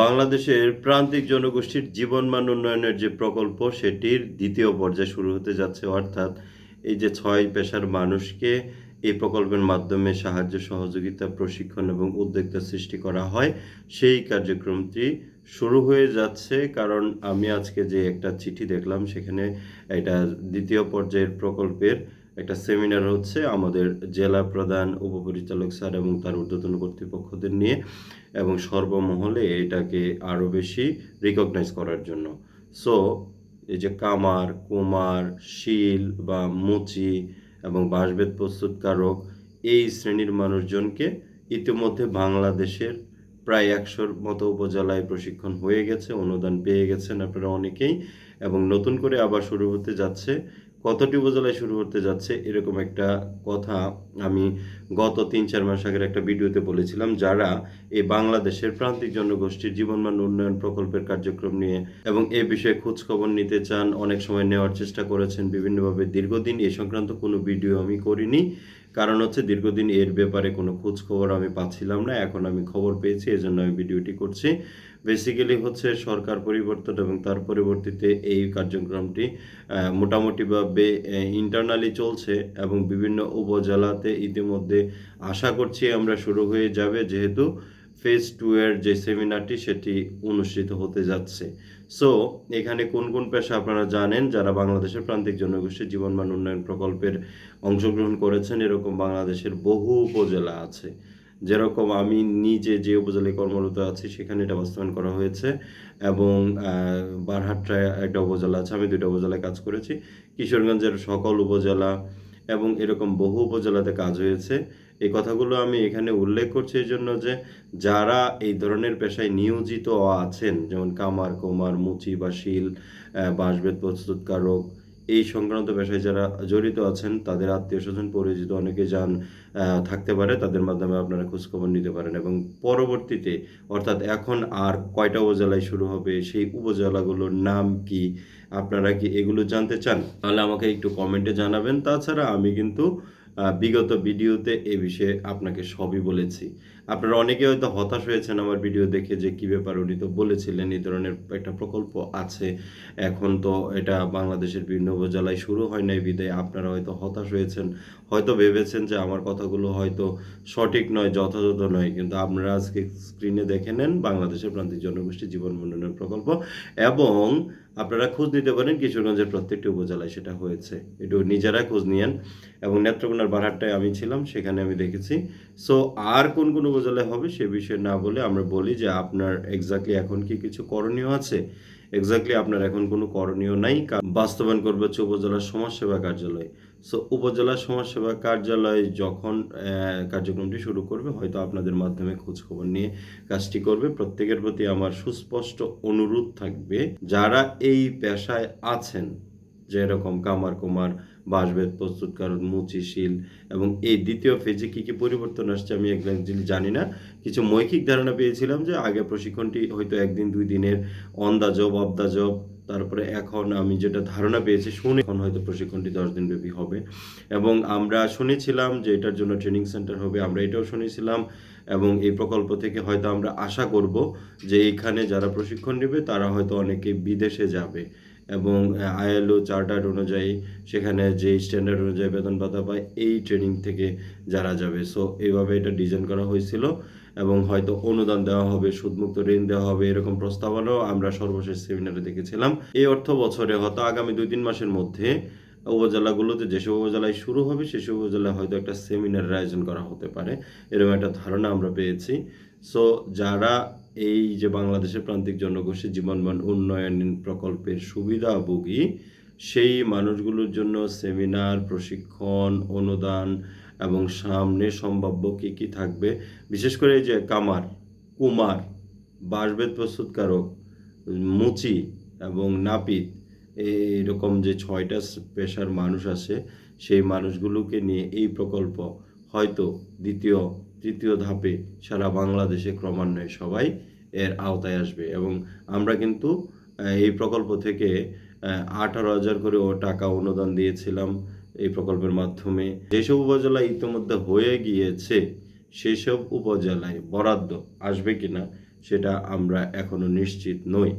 বাংলাদেশের প্রান্তিক জনগোষ্ঠীর জীবনমান উন্নয়নের যে প্রকল্প, সেটির দ্বিতীয় পর্যায়ে শুরু হতে যাচ্ছে। অর্থাৎ এই যে ছয় পেশার মানুষকে এই প্রকল্পের মাধ্যমে সাহায্য, সহযোগিতা, প্রশিক্ষণ এবং উদ্যোক্তা সৃষ্টি করা হয়, সেই কার্যক্রমটি শুরু হয়ে যাচ্ছে। কারণ আমি আজকে যে একটা চিঠি দেখলাম, সেখানে এটা দ্বিতীয় পর্যায়ের প্রকল্পের একটা সেমিনার হচ্ছে আমাদের জেলা প্রধান উপপরিচালক স্যার এবং তার ঊর্ধ্বতন কর্তৃপক্ষদের নিয়ে এবং সর্বমহলে এটাকে আরও বেশি রিকগনাইজ করার জন্য। সো এই যে কামার, কুমার, শিল বা মুচি এবং বাঁশবেত প্রস্তুতকারক এই শ্রেণির মানুষজনকে ইতিমধ্যে বাংলাদেশের প্রায় একশোর মতো উপজেলায় প্রশিক্ষণ হয়ে গেছে, অনুদান পেয়ে গেছেন আপনারা অনেকেই এবং নতুন করে আবার শুরু হতে যাচ্ছে কতটি উপজেলায় শুরু হতে যাচ্ছে এরকম একটা কথা আমি গত তিন চার মাস আগের একটা ভিডিওতে বলেছিলাম, যারা এই বাংলাদেশের প্রান্তিক জনগোষ্ঠীর জীবনমান উন্নয়ন প্রকল্পের কার্যক্রম নিয়ে এবং এ বিষয়ে খোঁজখবর নিতে চান, অনেক সময় নেওয়ার চেষ্টা করেছেন, বিভিন্নভাবে দীর্ঘদিন এ সংক্রান্ত কোনো ভিডিও আমি করিনি। কারণ হচ্ছে দীর্ঘদিন এর ব্যাপারে কোনো খোঁজ খবর আমি পাচ্ছিলাম না, এখন আমি খবর পেয়েছি, এজন্য আমি ভিডিওটি করছি। বেসিক্যালি হচ্ছে সরকার পরিবর্তন এবং তার পরিবর্তিতে এই কার্যক্রমটি মোটামুটিভাবে ইন্টারনালি চলছে এবং বিভিন্ন উপজেলাতে ইতিমধ্যে আশা করছি আমরা শুরু হয়ে যাবে যেহেতু ফেজ টু এর যে সেমিনারটি সেটি অনুষ্ঠিত হতে যাচ্ছে। সো এখানে কোন কোন পেশা আপনারা জানেন যারা বাংলাদেশের প্রান্তিক জনগোষ্ঠীর জীবনমান উন্নয়ন প্রকল্পের অংশগ্রহণ করেছেন, এরকম বাংলাদেশের বহু উপজেলা আছে। যেরকম আমি নিজে যে উপজেলায় কর্মরত আছি, সেখানে এটা বাস্তবায়ন করা হয়েছে এবং বারহাট্টায় একটা উপজেলা আছে, আমি দুইটা উপজেলায় কাজ করেছি। কিশোরগঞ্জের সকল উপজেলা এবং এরকম বহু উপজেলাতে কাজ হয়েছে। এই কথাগুলো আমি এখানে উল্লেখ করছি এই জন্য যে, যারা এই ধরনের পেশায় নিয়োজিত আছেন, যেমন কামার, কুমার, মুচি বা শিল বাঁশবেত, প্রস্তুতকারক এই সংক্রান্ত পেশায় যারা জড়িত আছেন, তাদের আত্মীয় স্বজন পরিচিত অনেকে যান থাকতে পারে। তাদের মাধ্যমে আপনারা খোঁজখবর নিতে পারেন এবং পরবর্তীতে, অর্থাৎ এখন আর কয়টা উপজেলায় শুরু হবে, সেই উপজেলাগুলোর নাম কি, আপনারা কি এগুলো জানতে চান? তাহলে আমাকে একটু কমেন্টে জানাবেন। তাছাড়া আমি কিন্তু বিগত ভিডিওতে এ বিষয়ে আপনাকে সবই বলেছি। আপনারা অনেকে হয়তো হতাশ হয়েছেন আমার ভিডিও দেখে যে কি ব্যাপার উনি তো বলেছিলেন, এই ধরনের একটা প্রকল্প আছে। এখন তো এটা বাংলাদেশের বিভিন্ন উপজেলায় শুরু হয় নাই বিদায়, আপনারা হয়তো হতাশ হয়েছেন। হয়তো ভেবেছেন যে আমার কথাগুলো হয়তো সঠিক নয়, যথাযথ নয়, কিন্তু আপনারা আজকে স্ক্রিনে দেখে নেন বাংলাদেশের প্রান্তিক জনগোষ্ঠী জীবন উন্নয়ন প্রকল্প এবং আপনারা খোঁজ নিতে পারেন কিশোরগঞ্জের প্রত্যেকটি উপজেলায় সেটা হয়েছে। একটু নিজেরা খোঁজ নিয়েন এবং নেত্রকোনার বারহাটটায় আমি ছিলাম, সেখানে আমি দেখেছি। সো, আর কোন কোন উপজেলায় হবে সে বিষয়ে না বলে আমরা বলি যে আপনার এক্স্যাক্টলি এখন কি কিছু করণীয় আছে? এক্স্যাক্টলি আপনার এখন কোনো করণীয় নাই। বাস্তবায়ন করবে হচ্ছে উপজেলার সমাজসেবা কার্যালয়। সো উপজেলা সমাজসেবা কার্যালয় যখন কার্যক্রমটি শুরু করবে, হয়তো আপনাদের মাধ্যমে খোঁজ খবর নিয়ে কাজটি করবে। প্রত্যেকের প্রতি আমার সুস্পষ্ট অনুরোধ থাকবে, যারা এই পেশায় আছেন যেরকম কামার কুমার, বাঁশবেত, প্রস্তুতকারক, মুচিশীল এবং এই দ্বিতীয় ফেজে কি কি পরিবর্তন আসছে আমি একদম জানি না। কিছু মৌখিক ধারণা পেয়েছিলাম যে আগে প্রশিক্ষণটি হয়তো একদিন, দুই দিনের on the job off the job তারপরে এখন আমি যেটা ধারণা পেয়েছি, শুনে এখন হয়তো প্রশিক্ষণটি দশ দিন ব্যাপী হবে। এবং আমরা শুনেছিলাম যে এটার জন্য ট্রেনিং সেন্টার হবে, আমরা এটাও শুনেছিলাম এবং এই প্রকল্প থেকে হয়তো আমরা আশা করব যে এখানে যারা প্রশিক্ষণ নেবে, তারা হয়তো অনেকে বিদেশে যাবে। এবং আইএলও চার্টার্ড অনুযায়ী সেখানে যে স্ট্যান্ডার্ড অনুযায়ী বেতন ভাতা পায়, এই ট্রেনিং থেকে যারা যাবে। সো এইভাবে এটা ডিজাইন করা হয়েছিল এবং হয়তো অনুদান দেওয়া হবে, সুদমুক্ত ঋণ দেওয়া হবে, এরকম প্রস্তাবনাও আমরা সর্বশেষ সেমিনারে দেখেছিলাম। এই অর্থ বছরে হয়তো আগামী দুই তিন মাসের মধ্যে উপজেলাগুলোতে যেসব উপজেলায় শুরু হবে, সেসব উপজেলায় হয়তো একটা সেমিনারের আয়োজন করা হতে পারে, এরকম একটা ধারণা আমরা পেয়েছি। সো যারা এই যে বাংলাদেশের প্রান্তিক জনগোষ্ঠী জীবনমান উন্নয়ন প্রকল্পের সুবিধাভোগী, সেই মানুষগুলোর জন্য সেমিনার, প্রশিক্ষণ, অনুদান এবং সামনে সম্ভাব্য কী কী থাকবে? বিশেষ করে যে কামার, কুমার বাঁশবেত প্রস্তুতকারক, মুচি এবং নাপিত, এইরকম যে ছয়টা পেশার মানুষ আছে, সেই মানুষগুলোকে নিয়ে এই প্রকল্প হয়তো দ্বিতীয় তৃতীয় ধাপে সারা বাংলাদেশে ক্রমান্বয়ে সবাই এর আওতায় আসবে এবং আমরা কিন্তু এই প্রকল্প থেকে আঠারো হাজার করে ও টাকা অনুদান দিয়েছিলাম এই প্রকল্পের মাধ্যমে। যেসব উপজেলা ইতিমধ্যে হয়ে গিয়েছে, সেসব উপজেলায় বরাদ্দ আসবে কিনা, সেটা আমরা এখনও নিশ্চিত নই।